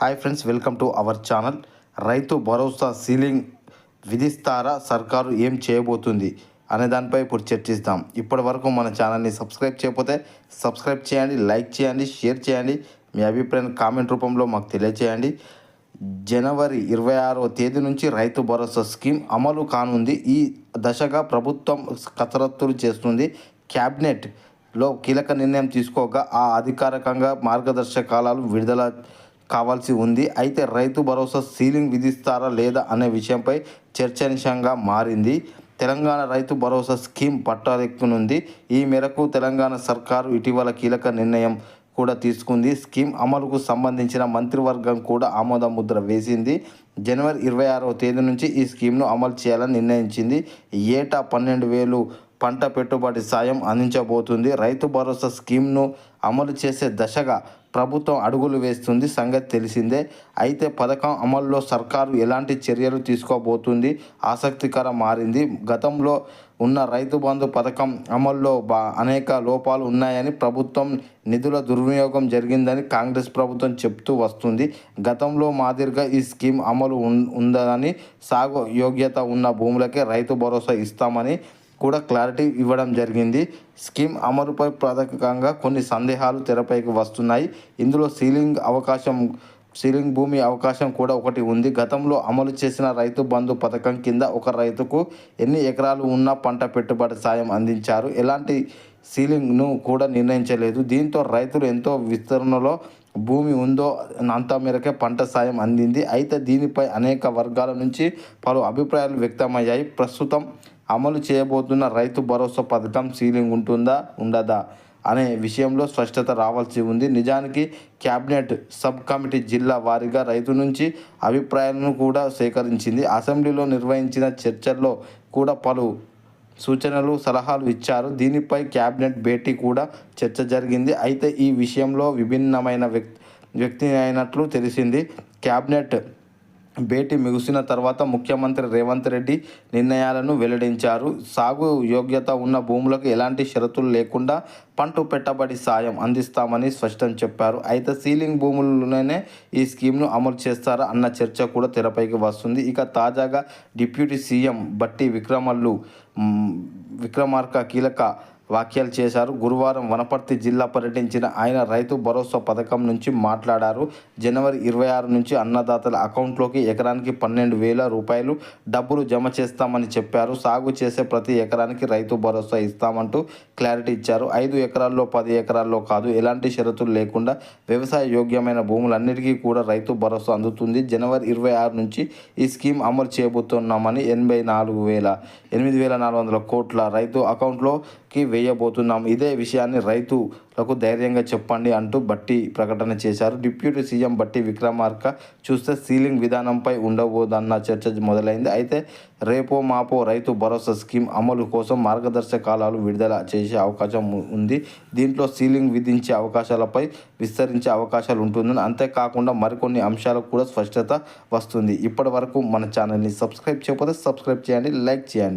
Hi friends welcome to our channel. Rythu Bharosa ceiling విధిస్తారా? సర్కారు ఏం చేయబోతుంది? అనే దానిపై ఇప్పుడు చర్చిస్తాం. ఇప్పటి వరకు మన ఛానల్ని సబ్స్క్రైబ్ చేయకపోతే సబ్స్క్రైబ్ చేయండి లైక్ చేయండి షేర్ చేయండి. మీ అభిప్రాయం కామెంట్ రూపంలో మాకు తెలియజేయండి జనవరి ఇరవై ఆరవ తేదీ నుంచి రైతు భరోసా స్కీమ్ అమలు కానుంది. ఈ దశగా ప్రభుత్వం కసరత్తులు చేస్తుంది. క్యాబినెట్లో కీలక నిర్ణయం తీసుకోగా ఆ అధికారికంగా మార్గదర్శకాలను విడుదల కావాల్సి ఉంది. అయితే రైతు భరోసా సీలింగ్ విధిస్తారా లేదా అనే విషయంపై చర్చనీయాంశంగా మారింది. తెలంగాణ రైతు భరోసా స్కీమ్ పట్టాలెక్కునుంది. ఈ మేరకు తెలంగాణ సర్కారు ఇటీవల కీలక నిర్ణయం కూడా తీసుకుంది. స్కీమ్ అమలుకు సంబంధించిన మంత్రివర్గం కూడా ఆమోద ముద్ర వేసింది. జనవరి ఇరవై ఆరవ తేదీ నుంచి ఈ స్కీమ్ను అమలు చేయాలని నిర్ణయించింది. ఏటా పన్నెండు వేలు పంట పెట్టుబడి సాయం అందించబోతుంది. రైతు భరోసా స్కీమ్ను అమలు చేసే దశగా ప్రభుత్వం అడుగులు వేస్తుంది. సంగతి తెలిసిందే. అయితే పథకం అమల్లో సర్కారు ఎలాంటి చర్యలు తీసుకోబోతుంది? ఆసక్తికర మారింది. గతంలో ఉన్న రైతు బంధు పథకం అమల్లో బా అనేక లోపాలు ఉన్నాయని ప్రభుత్వం నిధుల దుర్వినియోగం జరిగిందని కాంగ్రెస్ ప్రభుత్వం చెప్తూ వస్తుంది. గతంలో మాదిరిగా ఈ స్కీమ్ అమలు ఉం- ఉందని సాగు యోగ్యత ఉన్న భూములకే రైతు భరోసా ఇస్తామని కూడా క్లారిటీ ఇవ్వడం జరిగింది. స్కీమ్ అమలుపై ప్రాథమికంగా కొన్ని సందేహాలు తెరపైకి వస్తున్నాయి. ఇందులో సీలింగ్ అవకాశం సీలింగ్ భూమి అవకాశం కూడా ఒకటి ఉంది. గతంలో అమలు చేసిన రైతు బంధు పథకం కింద ఒక రైతుకు ఎన్ని ఎకరాలు ఉన్న పంట పెట్టుబడి సాయం అందించారు? ఎలాంటి సీలింగ్ను కూడా నిర్ణయించలేదు. దీంతో రైతులు ఎంతో విస్తరణలో భూమి ఉందో అంత మేరకే పంట సాయం అందింది. అయితే దీనిపై అనేక వర్గాల నుంచి పలు అభిప్రాయాలు వ్యక్తమయ్యాయి. ప్రస్తుతం అమలు చేయబోతున్న రైతు భరోసా పథకం సీలింగ్ ఉంటుందా ఉండదా అనే విషయంలో స్పష్టత రావాల్సి ఉంది. నిజానికి క్యాబినెట్ సబ్ కమిటీ జిల్లా వారీగా రైతు నుంచి అభిప్రాయాలను కూడా సేకరించింది. అసెంబ్లీలో నిర్వహించిన చర్చల్లో కూడా పలు సూచనలు సలహాలు ఇచ్చారు. దీనిపై క్యాబినెట్ భేటీ కూడా చర్చ జరిగింది. అయితే ఈ విషయంలో విభిన్నమైన వ్యక్తి వ్యక్తి అయినట్లు తెలిసింది. క్యాబినెట్ భేటీ ముగిసిన తర్వాత ముఖ్యమంత్రి రేవంత్ రెడ్డి నిర్ణయాలను వెల్లడించారు. సాగు యోగ్యత ఉన్న భూములకు ఎలాంటి షరతులు లేకుండా పంట పెట్టబడి సాయం అందిస్తామని స్పష్టం చెప్పారు. అయితే సీలింగ్ భూముల్లోనే ఈ స్కీమ్ను అమలు చేస్తారా అన్న చర్చ కూడా తెరపైకి వస్తుంది. ఇక తాజాగా డిప్యూటీ సీఎం బట్టి విక్రమల్లు విక్రమార్క కీలక వ్యాఖ్యలు చేశారు. గురువారం వనపర్తి జిల్లా పర్యటించిన ఆయన రైతు భరోసా పథకం నుంచి మాట్లాడారు. జనవరి ఇరవై ఆరు నుంచి అన్నదాతల అకౌంట్లోకి ఎకరానికి పన్నెండు వేల రూపాయలు డబ్బులు జమ చేస్తామని చెప్పారు. సాగు చేసే ప్రతి ఎకరానికి రైతు భరోసా ఇస్తామంటూ క్లారిటీ ఇచ్చారు. ఐదు ఎకరాల్లో పది ఎకరాల్లో కాదు ఎలాంటి షరతులు లేకుండా వ్యవసాయ యోగ్యమైన భూములన్నిటికీ కూడా రైతు భరోసా అందుతుంది. జనవరి ఇరవై ఆరు నుంచి ఈ స్కీమ్ అమలు చేయబోతున్నామని ఎనభై నాలుగు వేల ఎనిమిది వేల నాలుగు వందల కోట్ల రైతు అకౌంట్లో కి వేయబోతున్నాం. ఇదే విషయాన్ని రైతులకు ధైర్యంగా చెప్పండి అంటూ బట్టి ప్రకటన చేశారు. డిప్యూటీ సీఎం బట్టి విక్రమార్క చూస్తే సీలింగ్ విధానంపై ఉండబోదన్న చర్చ మొదలైంది. అయితే రేపో మాపో రైతు భరోసా స్కీమ్ అమలు కోసం మార్గదర్శకాలు విడుదల చేసే అవకాశం ఉంది. దీంట్లో సీలింగ్ విధించే అవకాశాలపై విస్తరించే అవకాశాలు ఉంటుందని అంతేకాకుండా మరికొన్ని అంశాలకు కూడా స్పష్టత వస్తుంది. ఇప్పటి వరకు మన ఛానల్ని సబ్స్క్రైబ్ చేయకపోతే సబ్స్క్రైబ్ చేయండి లైక్ చేయండి.